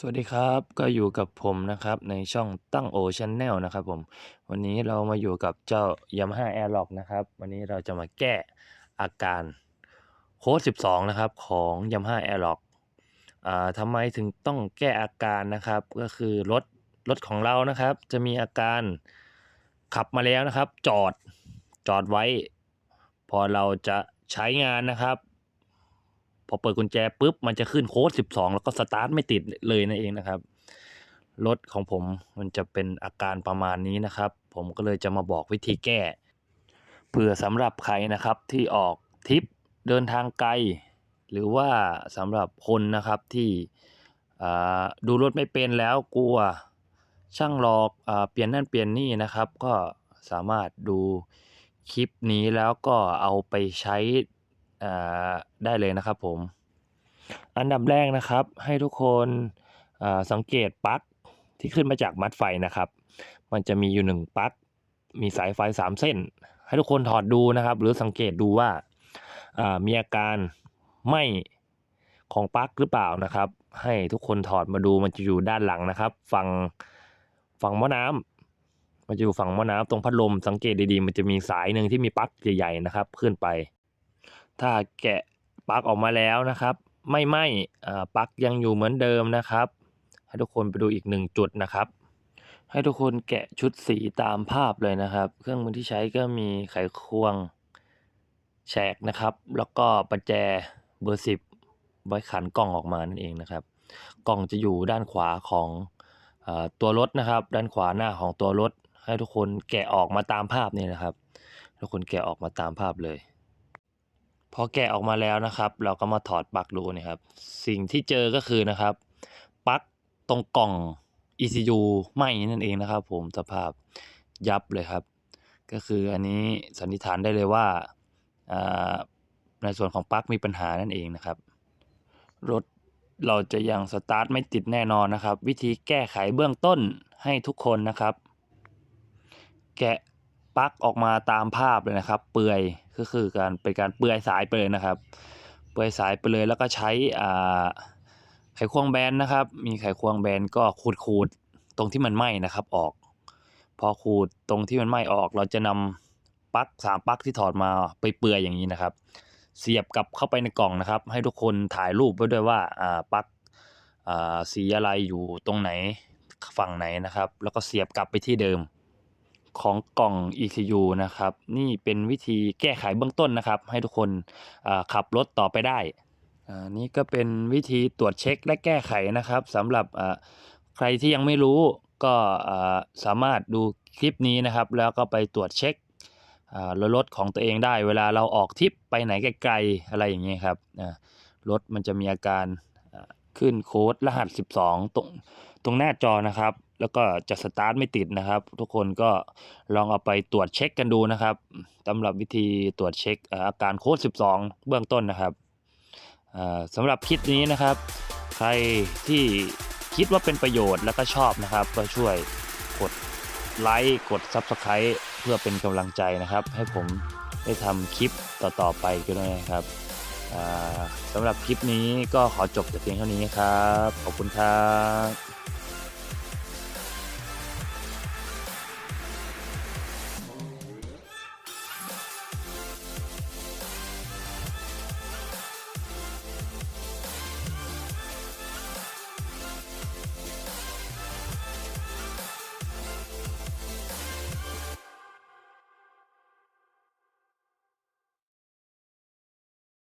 สวัสดีครับก็อยู่กับผมนะครับในช่องตั้งโอชแนลนะครับผมวันนี้เรามาอยู่กับเจ้า Yamaha a i r l o c นะครับ วันนี้เราจะมาแก้อาการโค้ด12 นะครับ ของ Yamaha a i r l o c อ่าทำไมถึงต้องแก้อาการนะครับ ก็คือรถรถของเรานะครับ จะมีอาการขับมาแล้วนะครับ จอดจอดไว้ พอเราจะใช้งานนะครับ พอเปิดกุญแจปุ๊บมันจะขึ้นโค้ด12 แล้วก็สตาร์ทไม่ติดเลยนั่นเองนะครับ รถของผมมันจะเป็นอาการประมาณนี้นะครับ ผมก็เลยจะมาบอกวิธีแก้เผื่อสำหรับใครนะครับที่ออกทริปเดินทางไกล หรือว่าสำหรับคนนะครับที่ดูรถไม่เป็นแล้วกลัวช่างหลอกอเปลี่ยนนั่นเปลี่ยนนี่นะครับ ก็สามารถดูคลิปนี้แล้วก็เอาไปใช้ ได้เลยนะครับผม อันดับแรกนะครับ ให้ทุกคนสังเกตปลั๊กที่ขึ้นมาจากมัดไฟนะครับ มันจะมีอยู่หนึ่งปลั๊กมีสายไฟสามเส้น ให้ทุกคนถอดดูนะครับ หรือสังเกตดูว่ามีอาการไหมของปลั๊กหรือเปล่านะครับ ให้ทุกคนถอดมาดูมันจะอยู่ด้านหลังนะครับ ฝั่งฝั่งหม้อน้ำมันจะอยู่ฝั่งหม้อน้ำตรงพัดลมสังเกตดีๆ มันจะมีสายหนึ่งที่มีปลั๊กใหญ่ๆนะครับ ขึ้นไป ถ้าแกะปลั๊กออกมาแล้วนะครับ ไม่ไหม้ปลั๊กยังอยู่เหมือนเดิมนะครับ ให้ทุกคนไปดูอีกหนึ่งจุดนะครับ ให้ทุกคนแกะชุดสีตามภาพเลยนะครับ เครื่องมือที่ใช้ก็มีไขควงแฉกนะครับ แล้วก็ประแจเบอร์สิบไว้ขันกล่องออกมานั่นเองนะครับ กล่องจะอยู่ด้านขวาของอตัวรถนะครับ ด้านขวาหน้าของตัวรถ ให้ทุกคนแกะออกมาตามภาพนี่นะครับ ทุกคนแกะออกมาตามภาพเลย พอแกะออกมาแล้วนะครับ เราก็มาถอดปลั๊กดูนะครับ สิ่งที่เจอก็คือนะครับปลั๊กตรงกล่อง ECU ไหม้นั่นเองนะครับ ผมสภาพยับเลยครับ ก็คืออันนี้สันนิษฐานได้เลยว่าในส่วนของปลั๊กมีปัญหานั่นเองนะครับ รถเราจะยังสตาร์ทไม่ติดแน่นอนนะครับ วิธีแก้ไขเบื้องต้นให้ทุกคนนะครับ แกะปลั๊กออกมาตามภาพเลยนะครับ เปลือย ก็คือการเป็นการเปลือยสายไปเลยนะครับ เปลือยสายไปเลยแล้วก็ใช้อ่าไขควงแบนนะครับ มีไขควงแบนก็ขูดขูดๆตรงที่มันไหม้นะครับออก พอขูดตรงที่มันไหม้ออก เราจะนำปลั๊กสามปลั๊กที่ถอดมาไปเปลือยอย่างนี้นะครับ เสียบกลับเข้าไปในกล่องนะครับ ให้ทุกคนถ่ายรูปไว้ด้วยว่าอ่าปลั๊กอ่าสีอะไรอยู่ตรงไหนฝั่งไหนนะครับ แล้วก็เสียบกลับไปที่เดิม ของกล่อง ECU นะครับ นี่เป็นวิธีแก้ไขเบื้องต้นนะครับ ให้ทุกคนขับรถต่อไปได้อ่านี่ก็เป็นวิธีตรวจเช็คและแก้ไขนะครับสำหรับใครที่ยังไม่รู้ก็สามารถดูคลิปนี้นะครับ แล้วก็ไปตรวจเช็ครถของตัวเองได้ เวลาเราออกทริปไปไหนไกลๆอะไรอย่างเงี้ยครับรถมันจะมีอาการขึ้นโค้ดรหัส 12 ตรงตรงหน้าจอนะครับ แล้วก็จะสตาร์ทไม่ติดนะครับ ทุกคนก็ลองเอาไปตรวจเช็คกันดูนะครับสำหรับวิธีตรวจเช็คอาการโค้ด 12 เบื้องต้นนะครับสำหรับคลิปนี้นะครับ ใครที่คิดว่าเป็นประโยชน์แล้วก็ชอบนะครับ ก็ช่วยกดไลค์กด Subscribe เพื่อเป็นกำลังใจนะครับ ให้ผมได้ทำคลิปต่อๆไปก็ได้นะครับสำหรับคลิปนี้ก็ขอจบแต่เพียงเท่านี้ครับ ขอบคุณครับ